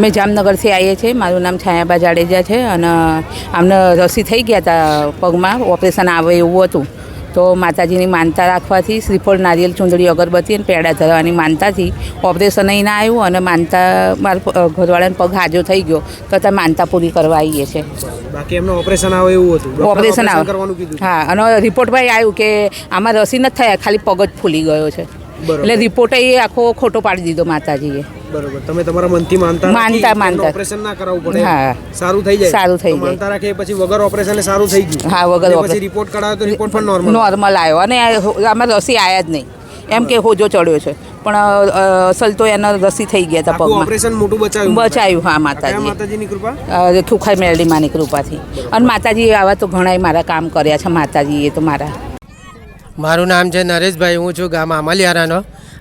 અમે જામનગરથી આવીએ છીએ. મારું નામ છાયાબા જાડેજા છે અને આમને રસી થઈ ગયા હતા પગમાં ઓપરેશન આવે એવું હતું. તો માતાજીની માનતા રાખવાથી શ્રીફળ નારિયેલ ચૂંદડી અગરબત્તી અને પેડા ધરવાની માનતાથી ઓપરેશન અહીં ના આવ્યું અને માનતા મારા ઘરવાળાને પગ હાજો થઈ ગયો. તો ત્યાં માનતા પૂરી કરવા આવીએ છીએ. બાકી એમને ઓપરેશન આવે એવું હતું. ઓપરેશન આવે. કરવાનું કીધું. હા અને રિપોર્ટમાં આવ્યું કે આમાં રસી નથી થયા ખાલી પગ જ ફૂલી ગયો છે. એટલે રિપોર્ટ એ આખો ખોટો પાડી દીધો માતાજીએ. બરોબર. તમે તમારા મનથી માનતા માનતા- માનતા. ઓપરેશન ના કરાવવું પડે. હા. સારું થઈ જાય. સારું થઈ જાય. માનતા રાખે પછી વગર ઓપરેશન સારું થઈ ગયું. હા, વગર પછી રિપોર્ટ કઢાવ્યો તો રિપોર્ટ પણ નોર્મલ નોર્મલ આવ્યો. અને આમાં રસી આવ્યા જ નહીં. એમ કે હોજો ચડ્યો છે. પણ અસલ તો એના રસી થઈ ગયા હતા પગમાં. ઓપરેશન મોટું બચાવ્યું. બચાવ્યું હા માતાજી માતાજીની કૃપા? ખુખાઈ મેલડી માની કૃપાથી. અને માતાજીએ આવા તો ઘણાય મારા કામ કર્યા છે. માતાજીએ તો મારા. મારું નામ છે નરેશભાઈ. હું છું ગામ આમલિયારાનો.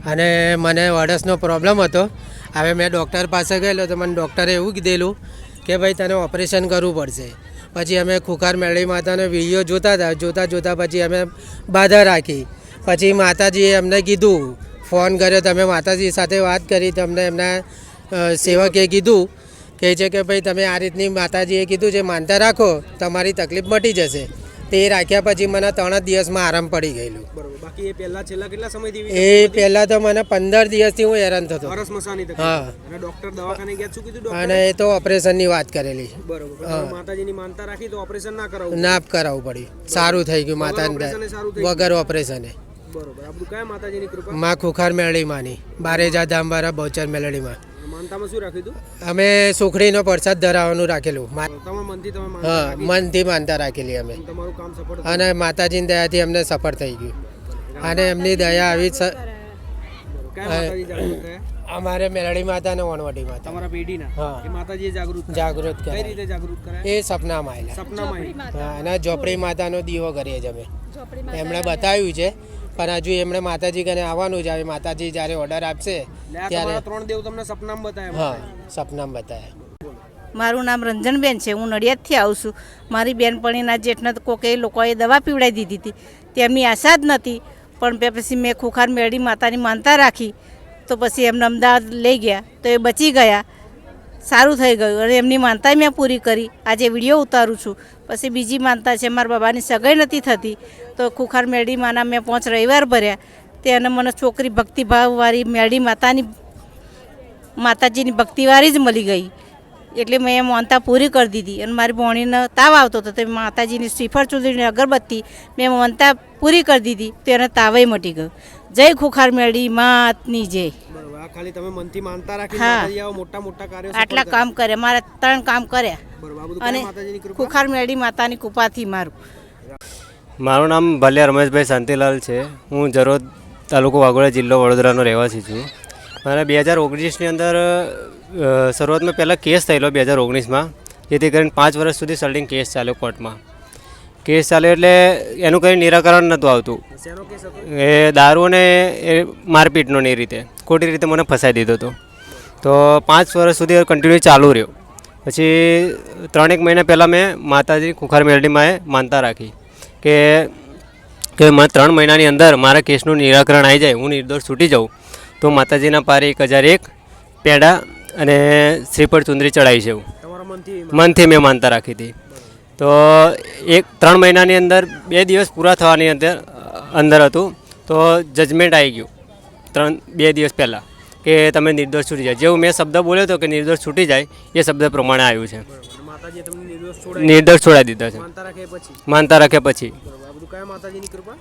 અને મને વડસનો પ્રોબ્લેમ હતો. હવે મેં ડૉક્ટર પાસે ગયેલો તો મને ડૉક્ટરે એવું કીધેલું કે ભાઈ તને ઓપરેશન કરવું પડશે. પછી અમે ખુખાર મેળી માતાનો વીડિયો જોતા હતા. જોતા જોતા પછી અમે બાધા રાખી. પછી માતાજીએ અમને કીધું ફોન કર્યો, તમે માતાજી સાથે વાત કરી, તમને એમના સેવકે કીધું કહે છે કે ભાઈ તમે આ રીતની માતાજીએ કીધું છે માનતા રાખો, તમારી તકલીફ મટી જશે. તે રાખ્યા પછી મને ત્રણ જ દિવસમાં આરામ પડી ગયેલું. બાકી એ પહેલા છેલ્લા કેટલા સમયથી એ પહેલાં તો મને પંદર દિવસથી હું હેરાન થતો હા. અને ડોક્ટર દવાખાને ગયા શું કીધું? અને એ તો ઓપરેશનની વાત કરેલી. બરોબર. માતાજીની માનતા રાખી તો ઓપરેશન ના કરાવવું નાપ કરાવવું પડ્યું સારું થઈ ગયું માતાને વગર ઓપરેશને. બરોબર. આપણું કયા માતાજીની કૃપા? માં ખુખાર મેળડી માની બારેજા ધામવાળા બહુચર મેલડીમાં માનતામાં શું રાખ્યું હતું? અમે સુખડીનો પ્રસાદ ધરાવવાનું રાખેલું. મનથી માનતા હા મનથી માનતા રાખેલી અમે. તમારું કામ સફળ અને માતાજીની દયાથી અમને સફળ થઈ ગયું. અને એમની દયા આવી સ- કયા માતાજી જાગૃત થયા? અમારે મેરડી માતા અને વણવટી માતા. તમારા પેઢીના? હા. માતાજી જાગૃત જાગૃત કરે કઈ રીતે જાગૃત કરે એ સપનામાં આવેલા. સપનામાં અને ઝોપડી માતાનો દીવો કરીએ છીએ અમે. એમણે બતાવ્યું છે પણ હજુ એમણે માતાજી કને આવવાનું છે આવે માતાજી જ્યારે ઓર્ડર આપશે ત્યારે ત્રણ દેવ તમને સપનામ બતાવ્યા હા સપનામ બતાવ્યા મારું નામ રંજનબેન છે હું નડિયાદથી આવું છું. મારી બેનપણીના જેઠના તો કોકે લોકોએ દવા પીવડાવી દીધી હતી. તેમની આશા જ નથી પણ પછી મેં ખુખાર મેળી માતાની માનતા રાખી તો પછી એમને અમદાવાદ લઈ ગયા તો એ બચી ગયા. સારું થઈ ગયું અને એમની માનતા મેં પૂરી કરી. આજે વીડિયો ઉતારું છું. પછી બીજી માનતા છે, મારા બાબાની સગાઈ નથી થતી. તો ખુખાર મેળી માના મેં પાંચ રવિવાર ભર્યા. તે અને મને છોકરી ભક્તિભાવવાળી મેળી માતાની, માતાજીની ભક્તિવાળી જ મળી ગઈ. એટલે મેં એ માનતા પૂરી કરી દીધી. અને મારી ભોણીને તાવ આવતો હતો. તો માતાજીની શ્રીફળ ચૂંદડીની અગરબત્તી મેં માનતા પૂરી કરી દીધી. તો એને તાવય મટી ગયો. જય ખુખાર મેળી માતની જય. ખાલી તમે મનથી માનતા રાખી. માતાજી આવા મોટા મોટા કાર્યો આટલા કામ કરે મારા ત્રણ કામ કર્યા અને કયા ખુખાર મેળી માતાની કૃપાથી મારું. મારું નામ ભલે રમેશભાઈ શાંતિલાલ છે. હું જરોદ તાલુકો વાઘોડા જિલ્લો વડોદરાનો રહેવાસી છું. મારે બે હજાર ઓગણીસની અંદર શરૂઆતમાં પહેલાં કેસ થયેલો બે હજાર ઓગણીસમાં જેથી કરીને પાંચ વર્ષ સુધી સલ્ડિંગ કેસ ચાલ્યો કોર્ટમાં. કેસ ચાલ્યો એટલે એનું કંઈ નિરાકરણ નહોતું આવતું. શેનો કેસ હતો? એ દારૂ અને એ મારપીટનો ને એ રીતે. ખોટી રીતે મને ફસાઈ દીધો હતો. તો પાંચ વર્ષ સુધી કન્ટિન્યુ ચાલુ રહ્યો. પછી ત્રણેક મહિના પહેલાં મેં માતાજી ખુખાર મેલડીમાં માનતા રાખી કે કે મને ત્રણ મહિનાની અંદર મારા કેસનું નિરાકરણ આવી જાય હું નિર્દોષ છૂટી જાઉં. તો માતાજીના પારે એક હજાર એક પેડા અને શ્રીફળ ચુંદરી ચડાવી છે. મનથી મેં માનતા રાખી હતી. તો એક ત્રણ મહિનાની અંદર બે દિવસ પૂરા થવાની અંદર અંદર હતું. તો જજમેન્ટ આવી ગયું. ત્રણ બે દિવસ પહેલાં કે તમે નિર્દોષ છૂટી જાય. જેવું મેં શબ્દ બોલ્યો હતો કે નિર્દોષ છૂટી જાય એ શબ્દ પ્રમાણે આવ્યું છે. નિર્દોષ છોડાવી દીધા છે. માનતા રાખે પછી?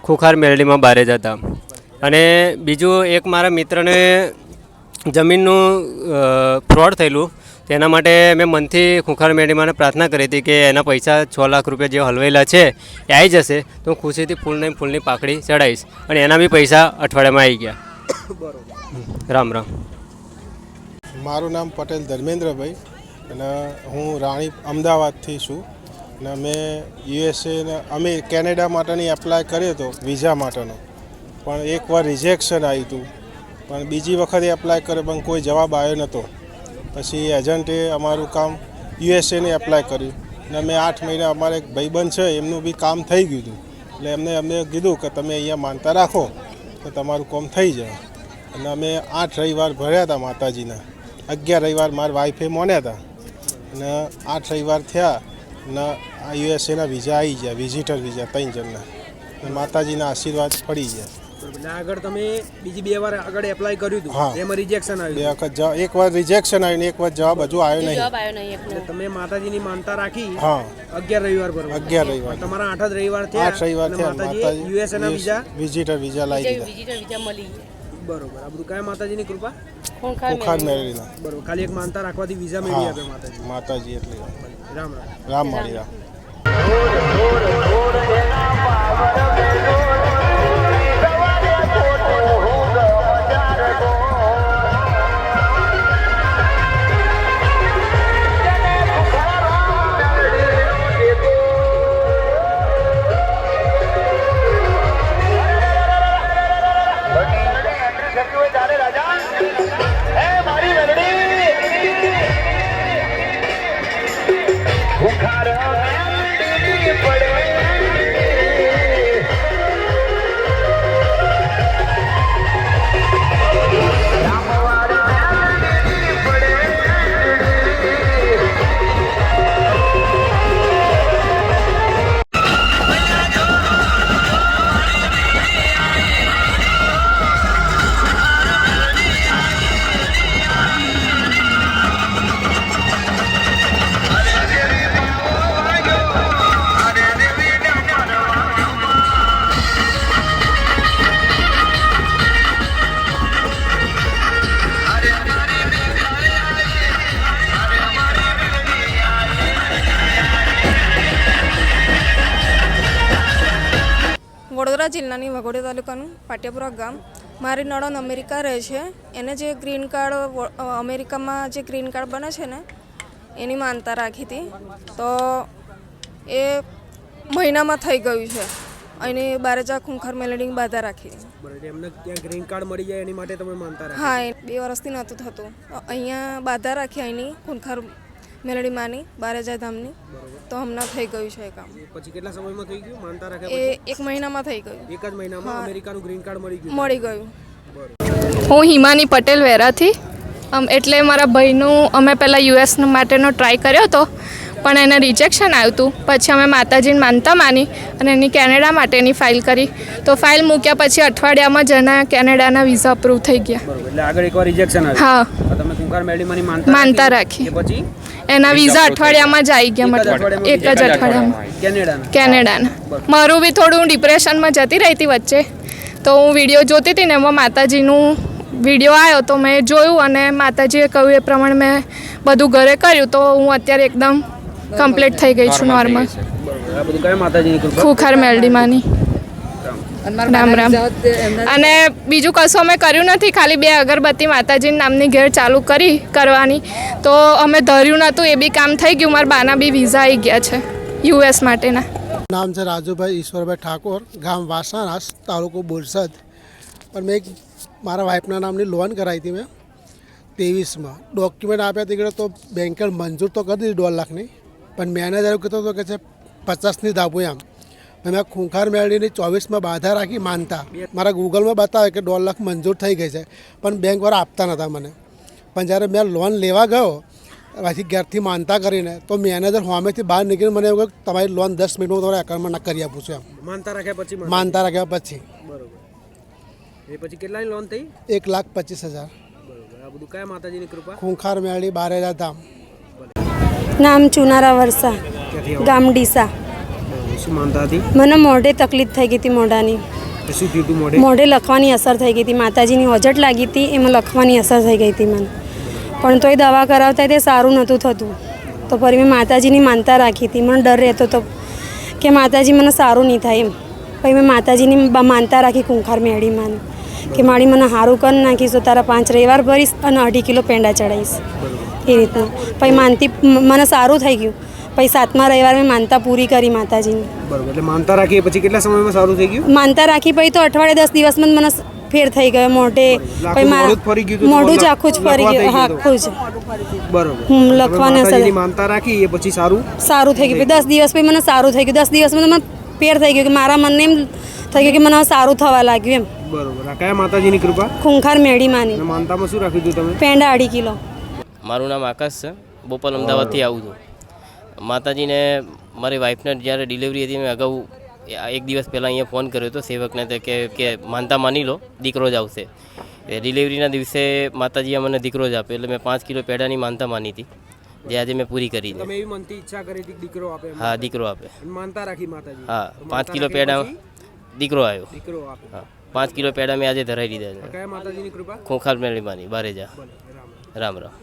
ખુખાર મેરડીમાં બારે જતા. અને બીજું એક મારા મિત્રને જમીનનું ફ્રોડ થયેલું તેના માટે મેં મનથી ખુખાર મેળીમાં પ્રાર્થના કરી હતી કે એના પૈસા છ લાખ રૂપિયા જે હલવેલા છે એ આવી જશે તો હું ખુશીથી ફૂલને ફૂલની પાકડી ચડાવીશ. અને એના બી પૈસા અઠવાડિયામાં આવી ગયા. રામ રામ. મારું નામ પટેલ ધર્મેન્દ્રભાઈ અને હું રાણી અમદાવાદથી છું અને મેં યુએસએ અમે કેનેડા માટેની એપ્લાય કર્યો હતો વિઝા માટેનો. પણ એકવાર રિજેક્શન આવ્યું હતું પણ બીજી વખતે એપ્લાય કર્યો, પણ કોઈ જવાબ આવ્યો નહોતો પછી એજન્ટે અમારું કામ યુએસએને એપ્લાય કર્યું. અને મેં આઠ મહિના, અમારે એક ભાઈબંધ છે, એમનું બી કામ થઈ ગયું હતું. એટલે એમને અમને કીધું કે તમે અહીંયા માનતા રાખો. તો તમારું કામ થઈ જાય. અને અમે આઠ રવિવાર ભર્યા હતા માતાજીના. અગિયાર રવિવાર મારા વાઈફે મોન્યા હતા. અને આઠ રવિવાર થયા અને આ યુએસએના વિઝા આવી ગયા વિઝિટર વિઝા ત્રણ જણના. માતાજીના આશીર્વાદ પડી બરોબર એટલે આગળ તમે બીજી બે વાર આગળ એપ્લાય કર્યું હતું. હા. એમાં રિજેક્શન બે આવ્યું વખત જવાબ એક વાર રિજેક્શન આવ્યું ને એક વાર જવાબ હજુ આવ્યો નહીં. એટલે તમે માતાજીની માનતા રાખી હા. અગિયાર રવિવાર પર અગિયાર રવિવાર. તમારા આઠ જ રવિવાર થયા આઠ રવિવાર થયા. માતાજી યુએસએ ના વિઝા વિઝિટર વિઝા લાવી દીધા. બરોબર. આ બધું કયા માતાજીની કૃપા? બુખાર મેળવીના. બરોબર. ખાલી એક માનતા રાખવાથી વિઝા મેળવી આપે માતાજી. માતાજી એટલે. રામ રામ. રામ માળી રામ. ઉખાડો પડવા વડોદરા જિલ્લાની વાઘોડિયા તાલુકાનું પાટિયાપુરા ગામ. મારી નણંદ અમેરિકા રહે છે. એને જે ગ્રીન કાર્ડ અમેરિકામાં જે ગ્રીન કાર્ડ બને છે ને એની માનતા રાખી હતી. તો એ મહિનામાં થઈ ગયું છે. એની બારેજા ખૂંખાર મેલેડીની બાધા રાખી એમને ત્યાં ગ્રીન કાર્ડ મળી જાય એની માટે તમે માનતા હા એ બે વર્ષથી નહોતું થતું. અહીંયા બાધા રાખી અહીંની ખૂંખાર મેલડી માની બારેજા ધામની. તો હમણાં થઈ ગયું છે એ કામ. પછી કેટલા સમયમાં થઈ ગયું? માનતા રાખ્યા એ એક મહિનામાં થઈ ગયું. એક જ મહિનામાં અમેરિકાનું ગ્રીન કાર્ડ મળી ગયું? મળી ગયું. હું હિમાની પટેલ વેરાથી. આમ એટલે મારા ભાઈનું અમે પહેલાં યુએસ માટેનો ટ્રાય કર્યો હતો પણ એને રિજેક્શન આવ્યું હતું પછી અમે માતાજીને માનતા માની અને એની કેનેડા માટેની ફાઇલ કરી. તો ફાઇલ મૂક્યા પછી અઠવાડિયામાં જ એના કેનેડાના વિઝા અપ્રૂવ થઈ ગયા. એટલે આગળ એકવાર રિજેક્શન આવ્યું? હા. કુંકાર મેળીમાંની માનતા માનતા રાખી. એ પછી? એના વિઝા અઠવાડિયામાં. જ આવી ગયા મતલબ. એક જ અઠવાડિયામાં. કેનેડાના? કેનેડાના. મારું બી થોડું ડિપ્રેશનમાં જતી રહી હતી વચ્ચે. તો હું વીડિયો જોતી હતી ને એમાં માતાજીનું વીડિયો આવ્યો તો મેં જોયું અને માતાજીએ કહ્યું એ પ્રમાણે મેં બધું ઘરે કર્યું. તો હું અત્યારે એકદમ કમ્પ્લીટ થઈ ગઈ છું નોર્મલ ખુખાર મેલડીમાંની. રામ રામ. અને બીજું કશું અમે કર્યું નથી ખાલી બે અગરબત્તી માતાજી નામની ઘેર ચાલુ કરી કરવાની. તો અમે ધર્યું નહોતું એ બી કામ થઈ ગયું મારા બાના બી વિઝા આવી ગયા છે યુએસ માટેના. નામ છે રાજુભાઈ ઈશ્વરભાઈ ઠાકોર ગામ વાસણાસ તાલુકો બોરસદ. પણ મેં એક મારા વાઈફના નામની લોન કરાવી હતી મેં ત્રેવીસમાં. ડોક્યુમેન્ટ આપ્યા હતી તો બેંકે મંજૂર તો કરી દીધી દોઢ લાખની પણ મેનેજર કહેતો હતો કે છે પચાસની દાબું એમ. મેં ખૂંખાર મેળવીને ચોવીસમાં બાધા રાખી માનતા. મારા ગૂગલમાં બતાવે કે દોઢ લાખ મંજૂર થઈ ગઈ છે પણ બેંકવાળા આપતા નહોતા મને. પણ જ્યારે મેં લોન લેવા ગયો પછી ઘેરથી માનતા કરીને તો મેનેજર હોમેથી બહાર નીકળીને મને એવું કહ્યું તમારી લોન દસ મિનિટમાં તમારા એકાઉન્ટમાં ના કરી આપું છું એમ. માનતા રાખ્યા પછી માનતા? રાખ્યા પછી. બરોબર. એ પછી કેટલાની લોન થઈ? એક લાખ પચીસ હજાર. બરોબર. આ બધું કયા માતાજીની કૃપા? ખૂંખાર મેળી બાર હજાર ધામ. નામ ચુનારા વરસા. ક્યાંથી શું માનતા હતી? મને મોઢે તકલીફ થઈ ગઈ હતી મોઢાની. શું થયું હતું મોઢે? મોઢે લખવાની અસર થઈ ગઈ હતી. માતાજીની ઓજટ લાગી હતી એમાં લખવાની અસર થઈ ગઈ હતી મને. પણ તોય દવા કરાવતા તે સારું નહોતું થતું. તો ફરી મેં માતાજીની માનતા રાખી હતી. મને ડર રહેતો હતો કે માતાજી મને સારું નહીં થાય એમ. પછી મેં માતાજીની માનતા રાખી કુંખાર મેળી માની. કે મારી મને સારું કરી નાખીશ તો તારા પાંચ રવિવાર ભરીશ અને અઢી કિલો પેંડા ચડાવીશ. એ રીતના. પછી માનતી મને સારું થઈ ગયું. પછી સાતમા રવિવાર મેં માનતા પૂરી કરી માતાજીની. બરોબર એટલે માનતા રાખી પછી કેટલા સમયમાં સારું થઈ ગયું? માનતા રાખી પછી તો અઠવાડિયે દસ દિવસમાં જ મને ફેર થઈ ગયો મોઢે પછી હતું, મોઢું જ આખું જ ફરી ગયું હા આખું જ. બરોબર. લખવાના સર- માનતા રાખી એ પછી સારું સારું થઈ ગયું. દસ દિવસ પછી મને સારું થઈ ગયું. દસ દિવસમાં મને ફેર થઈ ગયું કે મારા મનને એમ થઈ ગયું કે મને સારું થવા લાગ્યું એમ. બરોબર. આ કયા માતાજીની કૃપા? ખૂંખાર મેળી માની અને માનતામાં શું રાખ્યું હતું તમે? પેંડા અઢી કિલો. મારું નામ આકાશ છે. બોપલ અમદાવાદથી આવું છું. માતાજીને મારી વાઈફને જ્યારે ડિલિવરી હતી મેં અગાઉ એક દિવસ પહેલાં અહીંયા ફોન કર્યો હતો સેવકને તે કે કે માનતા માની લો દીકરો જ આવશે. એ ડિલિવરીના દિવસે માતાજીએ મને દીકરો જ આપ્યો એટલે મેં પાંચ કિલો પેડાની માનતા માની હતી જે આજે મેં પૂરી કરી તમે એવી મનથી ઈચ્છા કરી હતી દીકરો આપે હા દીકરો આપે. માનતા રાખી માતાજી? હા પાંચ કિલો પેડા દીકરો આવ્યો. દીકરો આપે. હા પાંચ કિલો પેડા મેં આજે ધરાવી દીધા છે. કયા માતાજીની કૃપા? ખોખાર મેળીમાંની બારેજા. રામ રામ.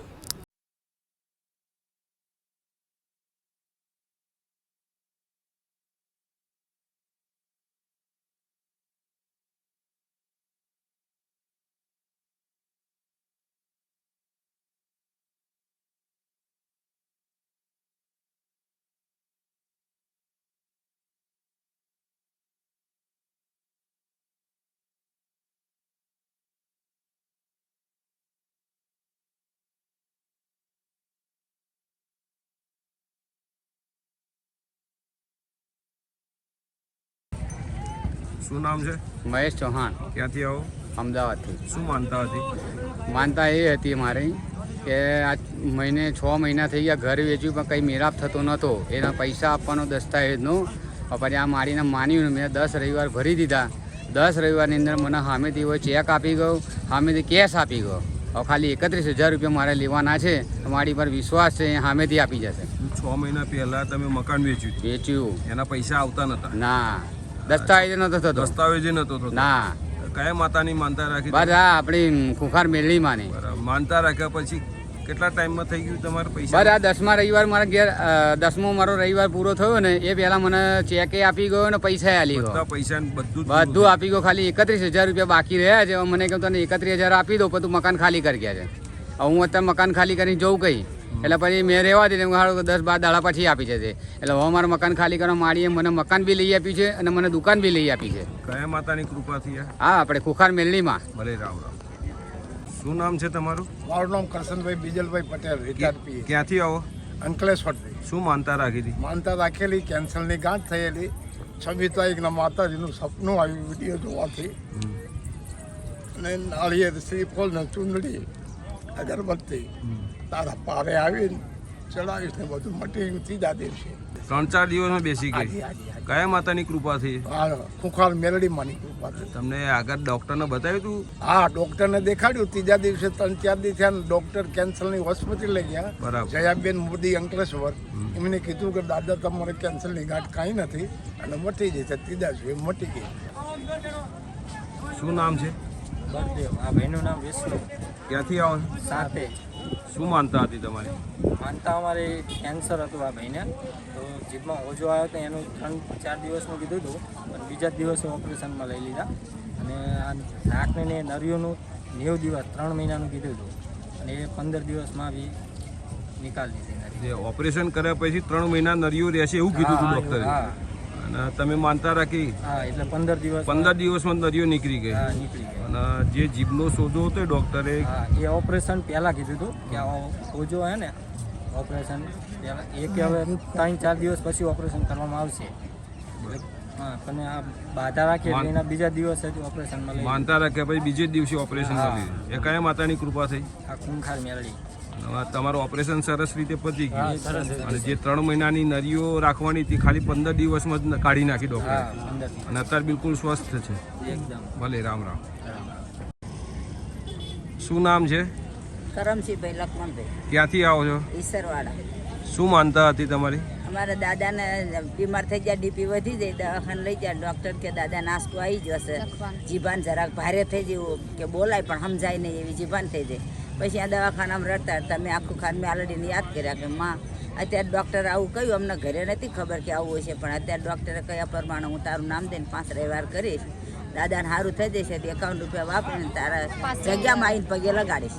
શું નામ છે? મહેશ ચૌહાણ. ક્યાંથી આવો? અમદાવાદથી. શું માનતા હતી? માનતા એ હતી મારી કે આ મહિને છ મહિના થઈ ગયા ઘર વેચ્યું પણ કંઈ મેળાપ થતો નહોતો. એના પૈસા આપવાનો દસ્તાવેજનો. પછી આ મારીને માન્યું મેં દસ રવિવાર ભરી દીધા. દસ રવિવારની અંદર મને સામેથી હોય ચેક આપી ગયો. સામેથી કેશ આપી ગયો. હવે ખાલી એકત્રીસ હજાર રૂપિયા મારે લેવાના છે. મારી પર વિશ્વાસ છે એ સામેથી આપી જશે. છ મહિના પહેલાં તમે મકાન વેચ્યું વેચ્યું. એના પૈસા આવતા નતા? ના. દસ્તાવેજ નતો થતો. દસ્તાવેજે નતો થતો. ના. કયા માતાની માનતા રાખી બસ આ આપણી ખુખાર મેળવી માની માનતા રાખ્યા પછી કેટલા ટાઈમમાં થઈ ગયું તમારે પૈસા? બસ આ દસમા રવિવાર મારા ઘેર દસમો મારો રવિવાર પૂરો થયો ને એ પહેલા મને ચેકે આપી ગયો ને પૈસા આલી ગયો. પૈસા બધું બધું આપી ગયો ખાલી એકત્રીસ હજાર રૂપિયા બાકી રહ્યા છે. મને કહ્યું તને એકત્રીસ હજાર આપી દો પણ તું મકાન ખાલી કરી ગયા છે. હું અત્યારે મકાન ખાલી કરીને જવું કઈ? એટલે પછી મેં રહેવા દીધું. હારું દસ બાર દાડા પછી આપી જશે એટલે હવે મારું મકાન ખાલી કરવા માડીએ. મને મકાન બી લઈ આપ્યું છે અને મને દુકાન બી લઈ આપી છે. કયા માતાની કૃપાથી આ? હા આપણે ખુખાર મેલનીમાં ભલે રામ રામ. શું નામ છે તમારું? મારું નામ કરશનભાઈ બીજલભાઈ પટેલ રિટાયર ક્યાંથી આવો? અંકલેશ્વરથી. શું માનતા રાખી હતી? માનતા રાખેલી કેન્સરની ગાંઠ થયેલી. છવ્વીસ તારીખના માતાજીનું સપનું આવ્યું વીડિયો જોવાથી. અને નાળિયેર શ્રીફળ ને ચૂંદડી અગરબત્તી. તારા પારે આવીને ચડાવીશ ને બધું મટી ગયું ત્રીજા દિવસે ત્રણ ચાર દિવસમાં બેસી ગઈ. કયા માતાની કૃપાથી? આ ખુખાર મેલડી માની કૃપાથી. તમને આગળ ડોક્ટરને બતાવ્યું હતું હા ડોક્ટરને દેખાડ્યું. ત્રીજા દિવસે ત્રણ ચાર દિવસ થયા ને ડોક્ટર કેન્સરની હોસ્પિટલ લઈ ગયા. બરાબર. જયાબેન મોદી અંકલેશ્વર. એમને કીધું કે દાદા તમારે કેન્સરની ગાંઠ કાંઈ નથી. અને મટી જશે ત્રીજા દિવસે મટી ગઈ. શું નામ છે? આ ભાઈનું નામ વિષ્ણુ. ક્યાંથી આવો? સાથે. શું માનતા હતી તમારી? માનતા અમારે કેન્સર હતું આ ભાઈને. તો જીભમાં ઓજો આવ્યો તો એનું ત્રણ ચાર દિવસનું કીધું હતું પણ બીજા દિવસે ઓપરેશનમાં લઈ લીધા. અને આ નાકને ને નરિયોનું નેવું દિવસ ત્રણ મહિનાનું કીધું હતું. અને એ પંદર દિવસમાં બી નિકાલ લીધી ઓપરેશન કર્યા પછી ત્રણ મહિના નરિયો રહેશે એવું કીધું હતું ડૉક્ટરે હા. અને તમે માનતા રાખી હા એટલે પંદર દિવસ પંદર દિવસમાં દરિયો નીકળી ગઈ. નીકળી અને જે જીભનો સોજો હતો એ ડોક્ટરે એ ઓપરેશન પહેલાં કીધું હતું કે આ ઓજો હે ને ઓપરેશન પહેલાં એ કે હવે ત્રણ ચાર દિવસ પછી ઓપરેશન કરવામાં આવશે. પણ આ બાધા રાખી એના બીજા દિવસે જ ઓપરેશનમાં માનતા રાખ્યા પછી બીજે જ દિવસે ઓપરેશન કર્યું કરી એ કયા માતાની કૃપા થઈ? આ ખૂંખાર મેળવી તમારું ઓપરેશન સરસ રીતે પતી ગયું. અને જે ત્રણ મહિનાની નરીઓ રાખવાની હતી ખાલી પંદર દિવસમાં જ કાઢી નાખી ડોક્ટર અને અત્યારે બિલકુલ સ્વસ્થ છે. ભલે રામ રામ. શું નામ છે? કરમસિંહભાઈ લખમણભાઈ. ક્યાંથી આવો છો? ઈસરવાડા. શું માનતા હતી તમારી? અમારા દાદાને બીમાર થઈ ગયા ડીપી વધી જાય દવાખાને લઈ જાય ડૉક્ટર કે દાદા નાસ્તો આવી જશે જીભાન જરાક ભારે થઈ જેવું કે બોલાય પણ સમજાય નહીં એવી જીભાન થઈ જાય. પછી આ દવાખાનામાં રડતા તમે આખું ખાન મેં આલડીને યાદ કર્યા કે માં અત્યારે ડૉક્ટર આવું કહ્યું અમને ઘરે નથી ખબર કે આવું હશે પણ અત્યારે ડૉક્ટરે કયા પ્રમાણે હું તારું નામ દઈને પાંચ રવિવાર કરીશ. દાદાને સારું થઈ જશે તો એકાવન રૂપિયા વાપરીને તારા જગ્યામાં આવીને પગે લગાડીશ.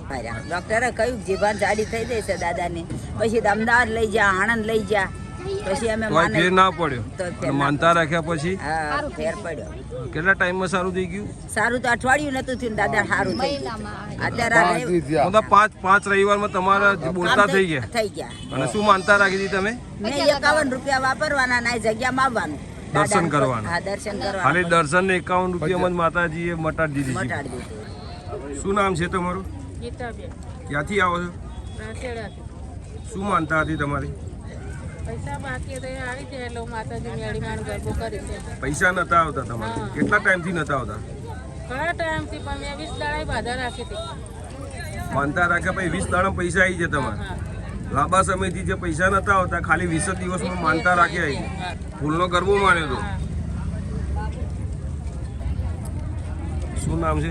ડૉક્ટરે કહ્યું જીભાન જાડી થઈ જશે દાદાની. પછી અમદાવાદ લઈ જા આણંદ લઈ જા. પછી અમે કોઈ ફેર ના પડ્યો. માનતા રાખ્યા પછી? ફેર પડ્યો. કેટલા ટાઈમમાં સારું થઈ ગયું? સારું તો અઠવાડિયું નતું થયું ને દાદા સારું અત્યારે પાંચ પાંચ રવિવારમાં તમારા બોલતા થઈ ગયા? થઈ ગયા. અને શું માનતા રાખી હતી તમે? મેં એકાવન રૂપિયા વાપરવાના ના જગ્યા જગ્યામાં આવવાનું દર્શન કરવાના. દર્શન કરવા ખાલી દર્શન ને એકાવન રૂપિયામાં માતાજીએ મટાડી દીધી મટાડી દીધું. છે શું નામ છે તમારું? ક્યાંથી આવો છો? શું માનતા હતી તમારી? પૈસા બાકી તો આવી જાય એટલે માતાજી મેળી ગરબો કરી છે. પૈસા નતા આવતા તમારે? કેટલા ટાઈમથી નતા આવતા? ઘણા ટાઈમથી પણ મેં વીસ દાડા બાધા રાખી હતી. માનતા રાખ્યા પછી વીસ દાડા પૈસા આવી જાય તમારે? લાંબા સમયથી જે પૈસા નતા આવતા ખાલી વીસ જ દિવસમાં માનતા રાખી આવી. ફૂલનો ગરબો માન્યો તો. શું નામ છે?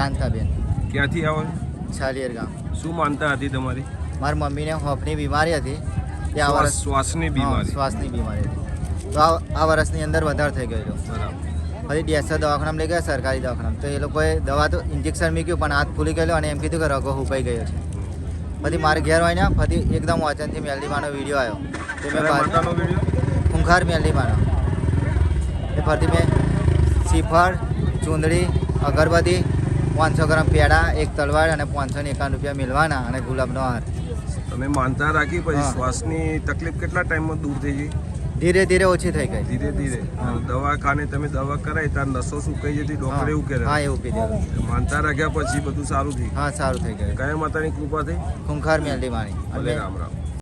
કાંતાબેન. ક્યાંથી આવો છો? છાલિયર ગામ. શું માનતા હતી તમારી? મારી મમ્મીને હોફની બીમારી હતી. તે આ વર્ષ શ્વાસની બીમારી. શ્વાસની બીમારી હતી. તો આ વર્ષની અંદર વધારે થઈ ગયેલો. બરાબર. પછી ડેસર દવાખાનામાં લઈ ગયા સરકારી દવાખાનામાં. તો એ લોકોએ દવા તો ઇન્જેક્શન મૂક્યું પણ હાથ ફૂલી ગયેલો અને એમ કીધું કે રગો ઉપાઈ ગયો છે. પછી મારે ઘેર હોય ને પછી એકદમ વાંચનથી મેલડીમાનો વીડિયો આવ્યો. તો મેં ખૂંખાર મેલડીમાનો એ ફરતી મેં શ્રીફળ ચૂંદડી અગરબત્તી પાંચસો ગ્રામ પેડા એક તલવાર અને પાંચસો ને એકાવન રૂપિયા મિલવાના અને ગુલાબનો હાર. તમે માનતા રાખી પછી શ્વાસની તકલીફ કેટલા ટાઈમમાં દૂર થઈ ગઈ? ધીરે ધીરે ઓછી થઈ ગઈ. ધીરે ધીરે. દવાખાને તમે દવા કરાવી તાર નસો સુકાઈ જતી ડોક્ટર એવું કહે હા એવું કીધું. માનતા રાખ્યા પછી બધું સારું થઈ હા સારું થઈ ગયું. કયા માતાની કૃપા થઈ ખુંખાર મેલડી માણી ભલે રામ રામ.